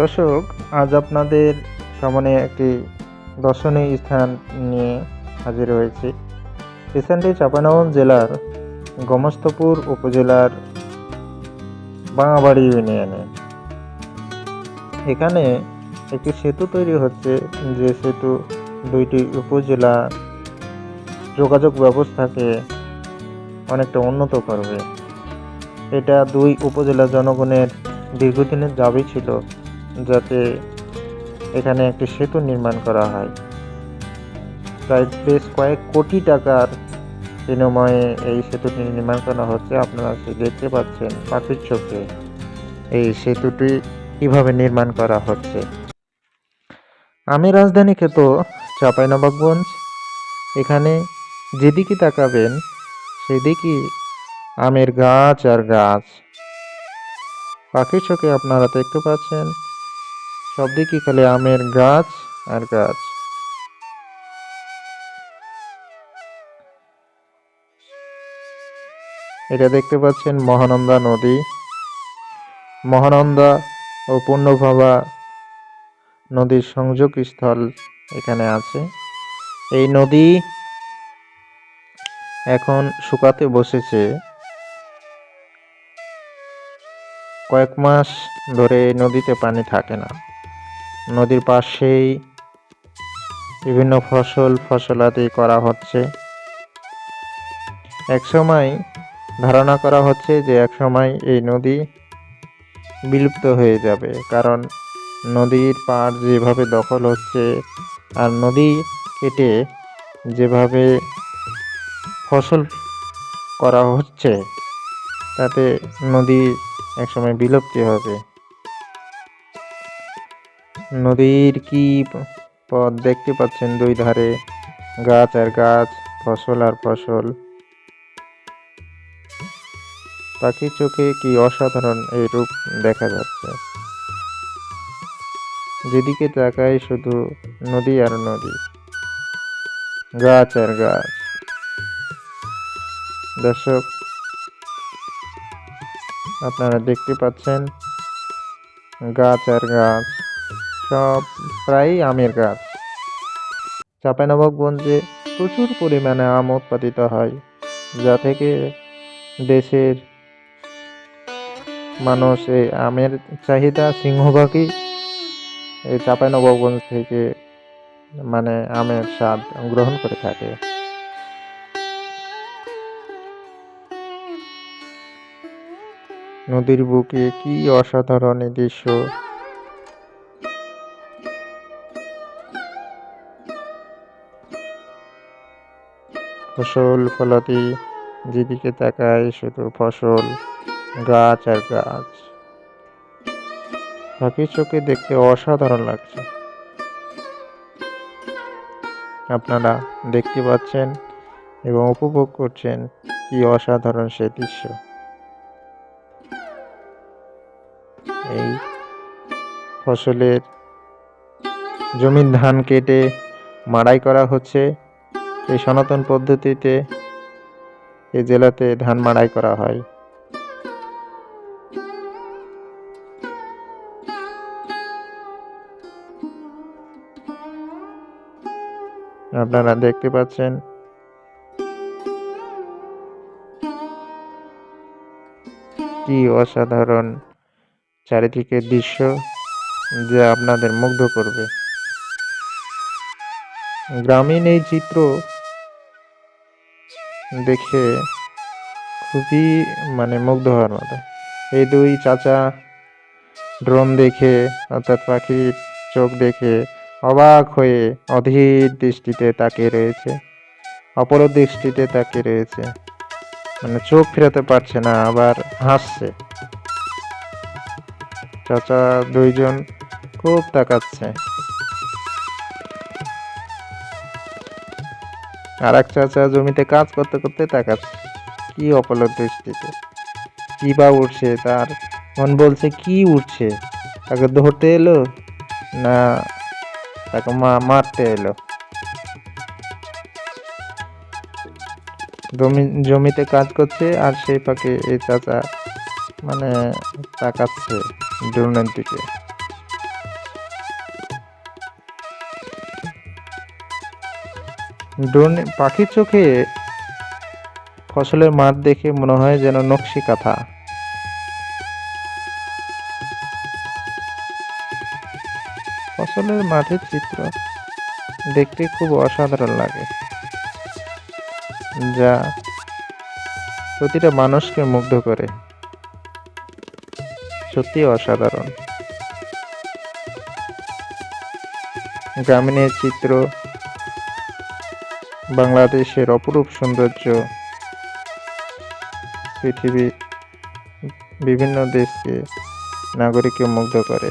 দর্শক, আজ আপনাদের সামনে একটি দর্শনীয় স্থান নিয়ে হাজির হয়েছি। স্থানটি চাঁপানগঞ্জ জেলার গমস্তপুর উপজেলার বাঙাবাড়ি ইউনিয়নে। এখানে একটি সেতু তৈরি হচ্ছে, যে সেতু দুইটি উপজেলা যোগাযোগ ব্যবস্থাকে অনেকটা উন্নত করবে। এটা দুই উপজেলা জনগণের দীর্ঘদিনের দাবি ছিল। যাতে এখানে একটি সেতু নির্মাণ করা হয়। প্রায় বেশ কয়েক কোটি টাকার বিনিময়ে এই সেতুটি নির্মাণ করা হচ্ছে। আপনারা দেখতে পাচ্ছেন পাখির চোখে এই সেতুটি কীভাবে নির্মাণ করা হচ্ছে। আমি রাজধানী খেত, চাঁপাইনবাবগঞ্জ। এখানে যেদিকে তাকাবেন সেদিকেই আমের গাছ আর গাছ। পাখির চোখে আপনারা দেখতে পাচ্ছেন সব দিকে খালি আমের গাছ আর গাছ। এটা দেখতে পাচ্ছেন মহানন্দা নদী। মহানন্দা ও পূর্ণভাবা নদীর সংযোগ স্থল এখানে আছে। এই নদী এখন শুকাতে বসেছে। কয়েক মাস ধরে নদীতে পানি থাকে না। নদীর পাশেই বিভিন্ন ফসল ফসলাদি করা হচ্ছে। একসময় ধারণা করা হচ্ছে যে একসময় এই নদী বিলুপ্ত হয়ে যাবে, কারণ নদীর পাড় যেভাবে দখল হচ্ছে আর নদী কেটে যেভাবে ফসল করা হচ্ছে, তাতে নদী একসময় বিলুপ্তি হবে। নদীর কি পথ দেখতে পাচ্ছেন দুই ধারে? গাছ আর গাছ, ফসল আর ফসল। পাখির চোখে কি অসাধারণ এই রূপ দেখা যাচ্ছে। যেদিকে তাকাই শুধু নদী আর নদী। গাছ আর গাছ। দর্শক, আপনারা দেখতে পাচ্ছেন গাছ আর গাছ। সব প্রায়ই আমের গাছ। চাঁপাইনবাবগঞ্জে প্রচুর পরিমাণে আম উৎপাদিত হয়, যা থেকে দেশের মানুষ এই আমের চাহিদা সিংহভাগই এই চাঁপাইনবাবগঞ্জ থেকে মানে আমের স্বাদ গ্রহণ করে থাকে। নদীর বুকে কি অসাধারণ দৃশ্য! ফসল ফলাদি যেদিকে তাকায় শুধু ফসল, গাছ আর গাছ। পাখির চোখে দেখতে অসাধারণ লাগছে। আপনারা দেখতে পাচ্ছেন এবং উপভোগ করছেন কি অসাধারণ সে দৃশ্য। এই ফসলের জমির ধান কেটে মাড়াই করা হচ্ছে। এই সনাতন পদ্ধতিতে এই জেলাতে ধান মাড়াই করা হয়। আপনারা দেখতে পাচ্ছেন। কি অসাধারণ চারিদিকের দৃশ্য যা আপনাদের মুগ্ধ করবে। গ্রামীণ এই চিত্র দেখে খুবই মানে মুগ্ধ হওয়ার মতো। এই দুই চাচা ড্রোন দেখে, অর্থাৎ পাখির চোখ দেখে অবাক হয়ে অধীর দৃষ্টিতে তাকিয়ে রয়েছে। অপর দৃষ্টিতে তাকিয়ে রয়েছে। মানে চোখ ফেরাতে পারছে না, আবার হাসছে। চাচা দুইজন খুব তাকাচ্ছে। আর এক চাচা জমিতে কাজ করতে করতে তাকাচ্ছে। কি অপলক দৃষ্টিতে? কি বা উঠছে তার? মন বলছে, কি উঠছে? তাকে ধরতে এলো? না, তাকে মা, মারতে এলো? জমি, জমিতে কাজ করছে আর সেই পাকে এই চাচা মানে তাকাচ্ছে ড্রোনের দিকে ড্রোন পাখির চোখে ফসলের মাঠ দেখে মনে হয় যেন নকশি কাঁথা। ফসলের মাঠের চিত্র দেখতে খুব অসাধারণ লাগে, যা প্রতিটা মানুষকে মুগ্ধ করে। সত্যি অসাধারণ। গ্রামীণের চিত্র বাংলাদেশের অপরূপ সৌন্দর্য পৃথিবী বিভিন্ন দেশকে নাগরিককে মুগ্ধ করে।